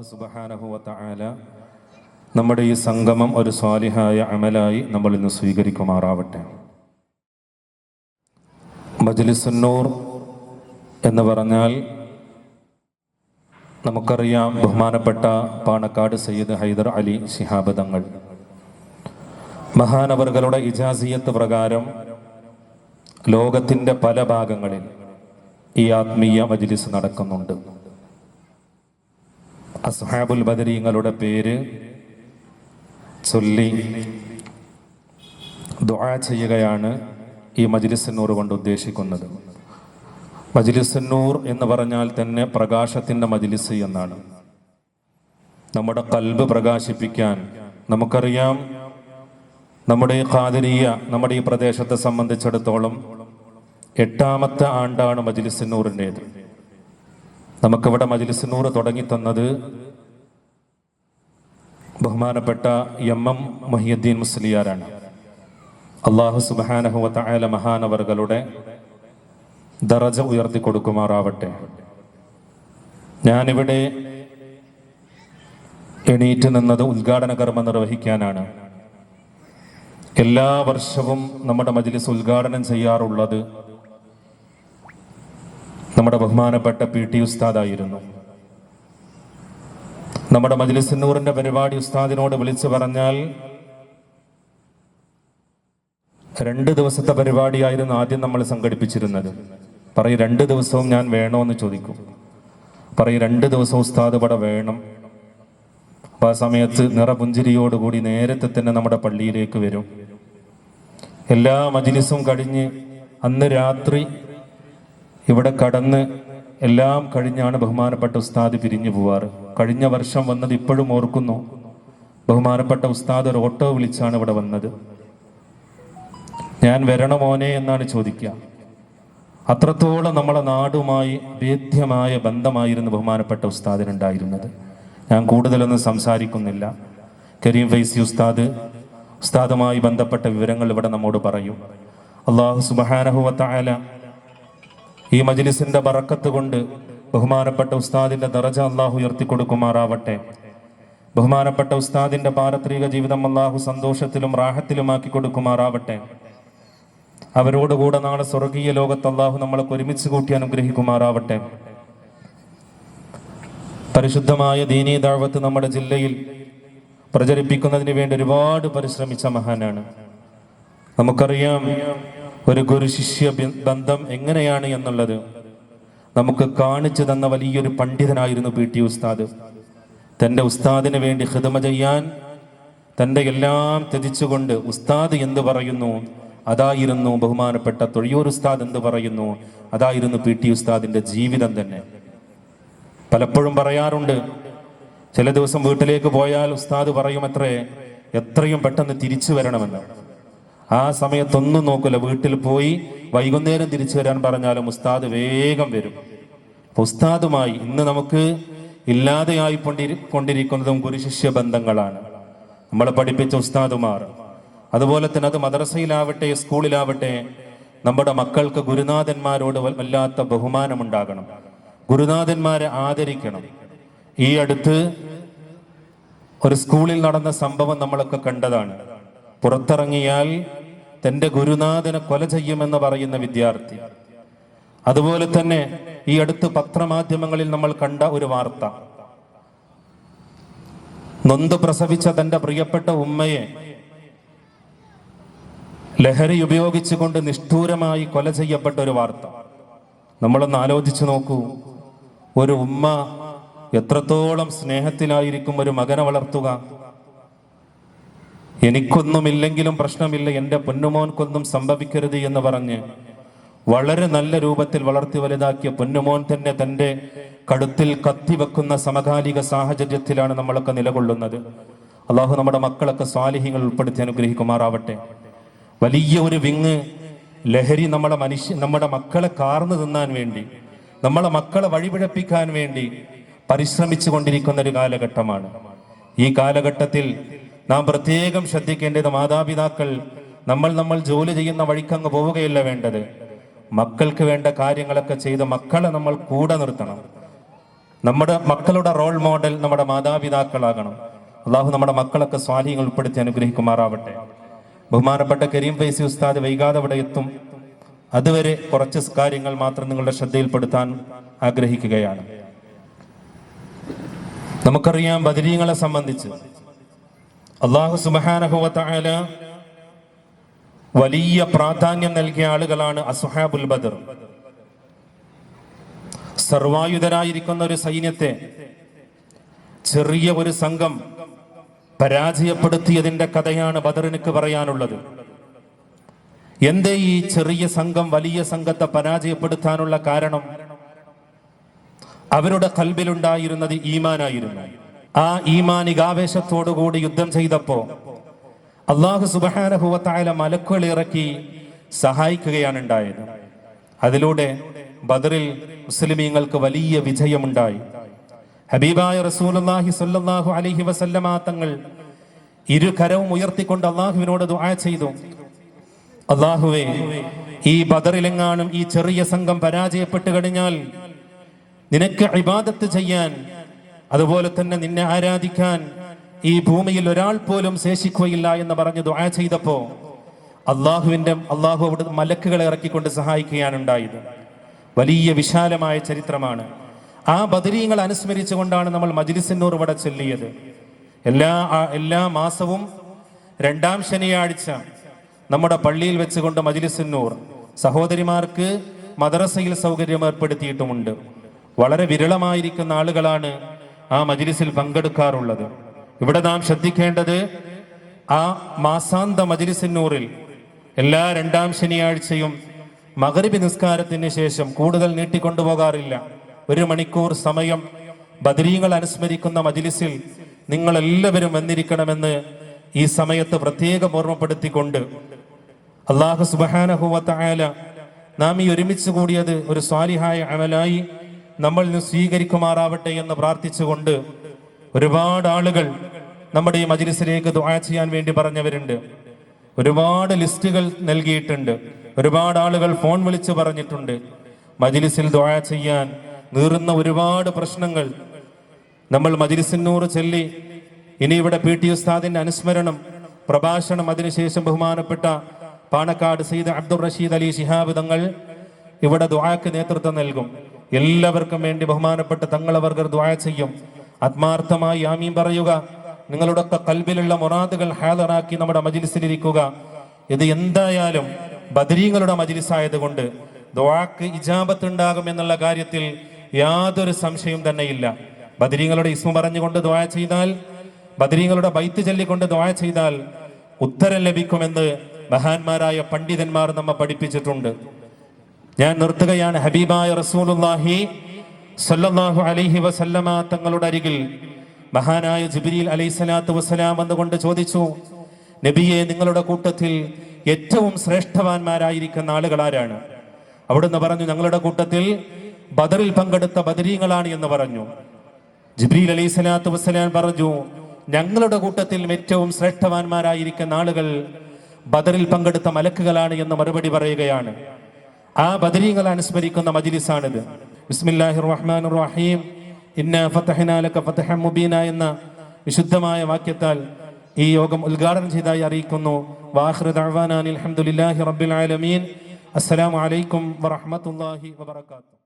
അള്ളാഹു സുബഹാനഹുവല നമ്മുടെ ഈ സംഗമം ഒരു സ്വാലിഹായ അമലായി നമ്മൾ ഇന്ന് സ്വീകരിക്കുമാറാവട്ടെ. മജ്ലിസുന്നൂർ എന്ന് പറഞ്ഞാൽ നമുക്കറിയാം ബഹുമാനപ്പെട്ട പാണക്കാട് സയ്യിദ് ഹൈദർ അലി ശിഹാബ് തങ്ങൾ. മഹാനവറുകളുടെ ഇജാസിയത്ത് പ്രകാരം ലോകത്തിന്റെ പല ഭാഗങ്ങളിൽ ഈ ആത്മീയ മജ്ലിസ് നടക്കുന്നുണ്ട്. അസ്ഹാബുൽ ബദരിങ്ങളുടെ പേര് ചൊല്ലി ദുആ ചെയ്യുകയാണ് ഈ മജ്ലിസന്നൂർ കൊണ്ട് ഉദ്ദേശിക്കുന്നത്. മജ്ലിസന്നൂർ എന്ന് പറഞ്ഞാൽ തന്നെ പ്രകാശത്തിന്റെ മജ്ലിസ് എന്നാണ്. നമ്മുടെ കൽബ് പ്രകാശിപ്പിക്കാൻ നമുക്കറിയാം നമ്മുടെ ഈ ഖാദിരിയ നമ്മുടെ ഈ പ്രദേശത്തെ സംബന്ധിച്ചിടത്തോളം എട്ടാമത്തെ ആണ്ടാണ് മജ്ലിസിനൂറിന്റേത് നമുക്കിവിടെ മജ്ലിസിനൂർ തുടങ്ങി തന്നത് ബഹുമാനപ്പെട്ട എം എം മഹിയുദ്ദീൻ മുസ്ലിയാരാണ്. അള്ളാഹു സുബാനഹുവത്ത മഹാനവറുകളുടെ ദറജ ഉയർത്തി കൊടുക്കുമാറാവട്ടെ. ഞാനിവിടെ എണീറ്റ് നിന്നത് ഉദ്ഘാടന കർമ്മം നിർവഹിക്കാനാണ്. എല്ലാ വർഷവും നമ്മുടെ മജ്ലിസ് ഉദ്ഘാടനം ചെയ്യാറുള്ളത് നമ്മുടെ ബഹുമാനപ്പെട്ട പി ടി ഉസ്താദായിരുന്നു. നമ്മുടെ മജ്ലിസിന്നൂറിന്റെ പരിപാടി ഉസ്താദിനോട് വിളിച്ചു പറഞ്ഞാൽ രണ്ട് ദിവസത്തെ പരിപാടിയായിരുന്നു ആദ്യം നമ്മൾ സംഘടിപ്പിച്ചിരുന്നത്. പറയും രണ്ട് ദിവസവും ഞാൻ വേണോ എന്ന് ചോദിക്കും. പറയും രണ്ട് ദിവസം ഉസ്താദ് ഇവിടെ വേണം. അപ്പൊ ആ സമയത്ത് നിറപുഞ്ചിരിയോടുകൂടി നേരത്തെ തന്നെ നമ്മുടെ പള്ളിയിലേക്ക് വരും. എല്ലാ മജിലിസും കഴിഞ്ഞ് അന്ന് രാത്രി ഇവിടെ കടന്ന് എല്ലാം കഴിഞ്ഞാണ് ബഹുമാനപ്പെട്ട ഉസ്താദ് പിരിഞ്ഞു പോവാറ്. കഴിഞ്ഞ വർഷം വന്നത് ഇപ്പോഴും ഓർക്കുന്നു. ബഹുമാനപ്പെട്ട ഉസ്താദ് ഒരു ഓട്ടോ വിളിച്ചാണ് ഇവിടെ വന്നത്. ഞാൻ വരണ മോനെ എന്നാണ് ചോദിക്കുക. അത്രത്തോളം നമ്മളെ നാടുമായി വേദ്യമായ ബന്ധമായിരുന്നു ബഹുമാനപ്പെട്ട ഉസ്താദിനുണ്ടായിരുന്നത്. ഞാൻ കൂടുതലൊന്നും സംസാരിക്കുന്നില്ല. കരീം ഫൈസി ഉസ്താദ് ഉസ്താദുമായി ബന്ധപ്പെട്ട വിവരങ്ങൾ ഇവിടെ നമ്മോട് പറയും. അള്ളാഹു സുബഹാനഹുവത്തായാല ഈ മജ്ലിസിന്റെ ബറക്കത്ത് കൊണ്ട് ബഹുമാനപ്പെട്ട ഉസ്താദിന്റെ ദറജ അള്ളാഹു ഉയർത്തി കൊടുക്കുമാറാവട്ടെ ബഹുമാനപ്പെട്ട ഉസ്താദിന്റെ പാരത്രിക ജീവിതം അള്ളാഹു സന്തോഷത്തിലും റാഹത്തിലുമാക്കി കൊടുക്കുമാറാവട്ടെ. അവരോടുകൂടെ നാളെ സ്വർഗീയ ലോകത്ത് അള്ളാഹു നമ്മളെ ഒരുമിച്ച് കൂട്ടി അനുഗ്രഹിക്കുമാറാവട്ടെ. പരിശുദ്ധമായ ദീനീ ദാഴ്വത്ത് നമ്മുടെ ജില്ലയിൽ പ്രചരിപ്പിക്കുന്നതിന് വേണ്ടി ഒരുപാട് പരിശ്രമിച്ച മഹാനാണ്. നമുക്കറിയാം ഒരു ഗുരു ശിഷ്യ ബന്ധം എങ്ങനെയാണ് എന്നുള്ളത് നമുക്ക് കാണിച്ചു തന്ന വലിയൊരു പണ്ഡിതനായിരുന്നു പി. ടി. ഉസ്താദ്. തന്റെ ഉസ്താദിന് വേണ്ടി ഹിതമ ചെയ്യാൻ തന്റെ എല്ലാം ത്യജിച്ചുകൊണ്ട് ഉസ്താദ് എന്ത് പറയുന്നു? അതായിരുന്നു ബഹുമാനപ്പെട്ട തൊഴിയൂർ ഉസ്താദ് എന്ത് പറയുന്നു? അതായിരുന്നു പി. ടി. ഉസ്താദിന്റെ ജീവിതം തന്നെ. പലപ്പോഴും പറയാറുണ്ട് ചില ദിവസം വീട്ടിലേക്ക് പോയാൽ ഉസ്താദ് പറയുമത്രേ എത്രയും പെട്ടെന്ന് തിരിച്ചു വരണമെന്ന്. ആ സമയത്തൊന്നും നോക്കില്ല വീട്ടിൽ പോയി വൈകുന്നേരം തിരിച്ചു വരാൻ പറഞ്ഞാലും ഉസ്താദ് വേഗം വരും. ഉസ്താദുമായി ഇന്ന് നമുക്ക് ഇല്ലാതെയായി കൊണ്ടിരി കൊണ്ടിരിക്കുന്നതും ഗുരുശിഷ്യ ബന്ധങ്ങളാണ്. നമ്മളെ പഠിപ്പിച്ച ഉസ്താദുമാർ. അതുപോലെ തന്നെ അത് മദ്രസയിലാവട്ടെ സ്കൂളിലാവട്ടെ നമ്മുടെ മക്കൾക്ക് ഗുരുനാഥന്മാരോട് വല്ലാത്ത ബഹുമാനമുണ്ടാകണം. ഗുരുനാഥന്മാരെ ആദരിക്കണം. ഈ അടുത്ത് ഒരു സ്കൂളിൽ നടന്ന സംഭവം നമ്മളൊക്കെ കണ്ടതാണ്. പുറത്തിറങ്ങിയാൽ തന്റെ ഗുരുനാഥനെ കൊല ചെയ്യുമെന്ന് പറയുന്ന വിദ്യാർത്ഥി. അതുപോലെ തന്നെ ഈ അടുത്ത് പത്രമാധ്യമങ്ങളിൽ നമ്മൾ കണ്ട ഒരു വാർത്ത. നൊന്ത് പ്രസവിച്ച തന്റെ പ്രിയപ്പെട്ട ഉമ്മയെ ലഹരി ഉപയോഗിച്ചുകൊണ്ട് നിഷ്ഠൂരമായി കൊല ചെയ്യപ്പെട്ട ഒരു വാർത്ത. നമ്മളൊന്ന് ആലോചിച്ചു നോക്കൂ. ഒരു ഉമ്മ എത്രത്തോളം സ്നേഹത്തിലായിരിക്കും ഒരു മകനെ വളർത്തുക. എനിക്കൊന്നുമില്ലെങ്കിലും പ്രശ്നമില്ല. എന്റെ പൊന്നുമോൻക്കൊന്നും സംഭവിക്കരുത് എന്ന് പറഞ്ഞ് വളരെ നല്ല രൂപത്തിൽ വളർത്തി വലുതാക്കിയ പൊന്നുമോൻ തന്നെ തന്റെ കടുത്തിൽ കത്തിവെക്കുന്ന സമകാലിക സാഹചര്യത്തിലാണ് നമ്മളൊക്കെ നിലകൊള്ളുന്നത്. അള്ളാഹു നമ്മുടെ മക്കളൊക്കെ സ്വാലിഹ്യങ്ങൾ ഉൾപ്പെടുത്തി അനുഗ്രഹിക്കുമാറാവട്ടെ. വലിയ ഒരു വിങ് ലഹരി നമ്മളെ മനുഷ്യ നമ്മുടെ മക്കളെ കാർന്നു തിന്നാൻ വേണ്ടി നമ്മളെ മക്കളെ വഴിപിഴപ്പിക്കാൻ വേണ്ടി പരിശ്രമിച്ചു കൊണ്ടിരിക്കുന്ന ഒരു കാലഘട്ടമാണ്. ഈ കാലഘട്ടത്തിൽ നാം പ്രത്യേകം ശ്രദ്ധിക്കേണ്ടത് മാതാപിതാക്കൾ നമ്മൾ നമ്മൾ ജോലി ചെയ്യുന്ന വഴിക്കങ്ങ് പോവുകയല്ല വേണ്ടത്. മക്കൾക്ക് വേണ്ട കാര്യങ്ങളൊക്കെ ചെയ്ത് മക്കളെ നമ്മൾ കൂടെ നിർത്തണം. നമ്മുടെ മക്കളുടെ റോൾ മോഡൽ നമ്മുടെ മാതാപിതാക്കളാകണം. അള്ളാഹു നമ്മുടെ മക്കളൊക്കെ സ്വാധീനം ഉൾപ്പെടുത്തി അനുഗ്രഹിക്കുമാറാവട്ടെ. ബഹുമാനപ്പെട്ട കരീം ഫൈസി ഉസ്താദ് വൈകാതെ ഇവിടെ എത്തും. അതുവരെ കുറച്ച് കാര്യങ്ങൾ മാത്രം നിങ്ങളുടെ ശ്രദ്ധയിൽപ്പെടുത്താൻ ആഗ്രഹിക്കുകയാണ്. നമുക്കറിയാം ബദരീങ്ങളെ സംബന്ധിച്ച് അള്ളാഹു സുബാനഹുവല വലിയ പ്രാധാന്യം നൽകിയ ആളുകളാണ് അസുഹാബുൽ ബദർ. സർവായുധരായിരിക്കുന്ന ഒരു സൈന്യത്തെ ചെറിയ ഒരു സംഘം പരാജയപ്പെടുത്തിയതിന്റെ കഥയാണ് ബദറിനക്ക് പറയാനുള്ളത്. എന്തേ ഈ ചെറിയ സംഘം വലിയ സംഘത്തെ പരാജയപ്പെടുത്താനുള്ള കാരണം? അവരുടെ കൽബിലുണ്ടായിരുന്നത് ഈമാനായിരുന്നു. ആ ഈമാനികാവേശത്തോടുകൂടി യുദ്ധം ചെയ്തപ്പോ അള്ളാഹു സുബഹാനഹുവത്തായ മലക്കുകൾ ഇറക്കി സഹായിക്കുകയാണ് ഉണ്ടായത് അതിലൂടെ ബദറിൽ മുസ്ലിമീങ്ങൾക്ക് വലിയ വിജയമുണ്ടായി. ഹബീബായ റസൂലുള്ളാഹി സ്വല്ലല്ലാഹു അലൈഹി വസല്ലമ തങ്ങൾ ഇരു കരവും ഉയർത്തിക്കൊണ്ട് അള്ളാഹുവിനോട് ദുആ ചെയ്തു. അള്ളാഹുവേ ഈ ബദറിലെങ്ങാനും ഈ ചെറിയ സംഘം പരാജയപ്പെട്ടു കഴിഞ്ഞാൽ നിനക്ക് ഇബാദത്ത് ചെയ്യാൻ അതുപോലെ തന്നെ നിന്നെ ആരാധിക്കാൻ ഈ ഭൂമിയിൽ ഒരാൾ പോലും ശേഷിക്കുകയില്ല എന്ന് പറഞ്ഞു ദുആ ചെയ്തപ്പോ അള്ളാഹുവിന്റെ അള്ളാഹു അവിടെ മലക്കുകളെ ഇറക്കിക്കൊണ്ട് സഹായിക്കുകയാണ് ഉണ്ടായത്. വലിയ വിശാലമായ ചരിത്രമാണ്. ആ ബദരീങ്ങൾ അനുസ്മരിച്ചുകൊണ്ടാണ് നമ്മൾ മജ്ലിസിന്നൂർ ഇവിടെ ചൊല്ലിയത്. എല്ലാ എല്ലാ മാസവും രണ്ടാം ശനിയാഴ്ച നമ്മുടെ പള്ളിയിൽ വെച്ചുകൊണ്ട് മജിലിസിന്നൂർ സഹോദരിമാർക്ക് മദ്രസയിൽ സൗകര്യം ഏർപ്പെടുത്തിയിട്ടുമുണ്ട് വളരെ വിരളമായിരിക്കുന്ന ആളുകളാണ് ആ മജിലിസിൽ പങ്കെടുക്കാറുള്ളത്. ഇവിടെ നാം ശ്രദ്ധിക്കേണ്ടത് ആ മാസാന്ത മജിലിസിനൂറിൽ എല്ലാ രണ്ടാം ശനിയാഴ്ചയും മകരബി നിസ്കാരത്തിന് ശേഷം കൂടുതൽ നീട്ടിക്കൊണ്ടുപോകാറില്ല. ഒരു മണിക്കൂർ സമയം ബദരീങ്ങൾ അനുസ്മരിക്കുന്ന മജിലിസിൽ നിങ്ങൾ എല്ലാവരും വന്നിരിക്കണമെന്ന് ഈ സമയത്ത് പ്രത്യേകം ഓർമ്മപ്പെടുത്തിക്കൊണ്ട് അള്ളാഹു സുബാനഹുവല നാം ഈ ഒരുമിച്ച് കൂടിയത് ഒരു സ്വാലിഹായ അമലായി നമ്മൾ നിന്ന് സ്വീകരിക്കുമാറാവട്ടെ എന്ന് പ്രാർത്ഥിച്ചുകൊണ്ട് ഒരുപാട് ആളുകൾ നമ്മുടെ ഈ മജിലിസിലേക്ക് ദുആ ചെയ്യാൻ വേണ്ടി പറഞ്ഞവരുണ്ട്. ഒരുപാട് ലിസ്റ്റുകൾ നൽകിയിട്ടുണ്ട്. ഒരുപാട് ആളുകൾ ഫോൺ വിളിച്ച് പറഞ്ഞിട്ടുണ്ട്. മജിലിസിൽ ദുആ ചെയ്യാൻ നീറുന്ന ഒരുപാട് പ്രശ്നങ്ങൾ നമ്മൾ മജിലിസിനൂറ് ചൊല്ലി ഇനി ഇവിടെ പി ടി ഉസ്താദിന്റെ അനുസ്മരണം പ്രഭാഷണം അതിനുശേഷം ബഹുമാനപ്പെട്ട പാണക്കാട് സയ്യിദ് അബ്ദുൾ റഷീദ് അലി ശിഹാബ് തങ്ങൾ ഇവിടെ ദുആക്ക് നേതൃത്വം നൽകും. എല്ലാവർക്കും വേണ്ടി ബഹുമാനപ്പെട്ട തങ്ങളവർഗർ ദുആ ചെയ്യും. ആത്മാർത്ഥമായി ആമീൻ പറയുക. നിങ്ങളുടെയൊക്കെ കൽബിലുള്ള മൊറാദുകൾ ഹാദറാക്കി നമ്മുടെ മജിലിസിലിരിക്കുക. ഇത് എന്തായാലും ബദരീങ്ങളുടെ മജിലിസായതുകൊണ്ട് ദ്വാക്ക് ഇജാബത്ത് ഉണ്ടാകും എന്നുള്ള കാര്യത്തിൽ യാതൊരു സംശയവും തന്നെയില്ല. ബദരീങ്ങളുടെ ഇസ്മ പറഞ്ഞുകൊണ്ട് ദ്വായ ചെയ്താൽ ബദരീങ്ങളുടെ ബൈത്ത് ചൊല്ലിക്കൊണ്ട് ദ്വായ ചെയ്താൽ ഉത്തരം ലഭിക്കുമെന്ന് മഹാന്മാരായ പണ്ഡിതന്മാർ നമ്മെ പഠിപ്പിച്ചിട്ടുണ്ട്. ഞാൻ നിർത്തുകയാണ്. ഹബീബായ റസൂലുല്ലാഹി സല്ലല്ലാഹു അലൈഹി വസല്ലമ തങ്ങളുടെ അരികിൽ മഹാനായ ജിബ്രീൽ അലൈഹി സ്വലാത്തു വസ്സലാം വന്നുകൊണ്ട് ചോദിച്ചു നബിയെ നിങ്ങളുടെ കൂട്ടത്തിൽ ഏറ്റവും ശ്രേഷ്ഠവാന്മാരായിരിക്കുന്ന ആളുകൾ ആരാണ്? അവിടുന്ന് പറഞ്ഞു ഞങ്ങളുടെ കൂട്ടത്തിൽ ബദറിൽ പങ്കെടുത്ത ബദരീങ്ങളാണ് എന്ന് പറഞ്ഞു. ജിബ്രീൽ അലൈഹി സ്വലാത്തു വസ്സലാം പറഞ്ഞു ഞങ്ങളുടെ കൂട്ടത്തിൽ ഏറ്റവും ശ്രേഷ്ഠവാന്മാരായിരിക്കുന്ന ആളുകൾ ബദറിൽ പങ്കെടുത്ത മലക്കുകളാണ് എന്ന് മറുപടി പറയുകയാണ്. ആ ബദരീകൾ അനുസ്മരിക്കുന്ന മജിലിസാണിത്. ബിസ്മില്ലാഹിർ റഹ്മാനിർ റഹീം ഇന്ന ഫത്തഹിനാലക്ക ലക ഫതഹൻ മുബീന എന്ന വിശുദ്ധമായ വാക്യത്താൽ ഈ യോഗം ഉദ്ഘാടനം ചെയ്തതായി അറിയിക്കുന്നു. വാഹിർ ദഅ്വാനാ അൽഹംദുലില്ലാഹി റബ്ബിൽ ആലമീൻ. അസ്സലാമു അലൈക്കും വറഹ്മത്തുള്ളാഹി വബറകാതുഹു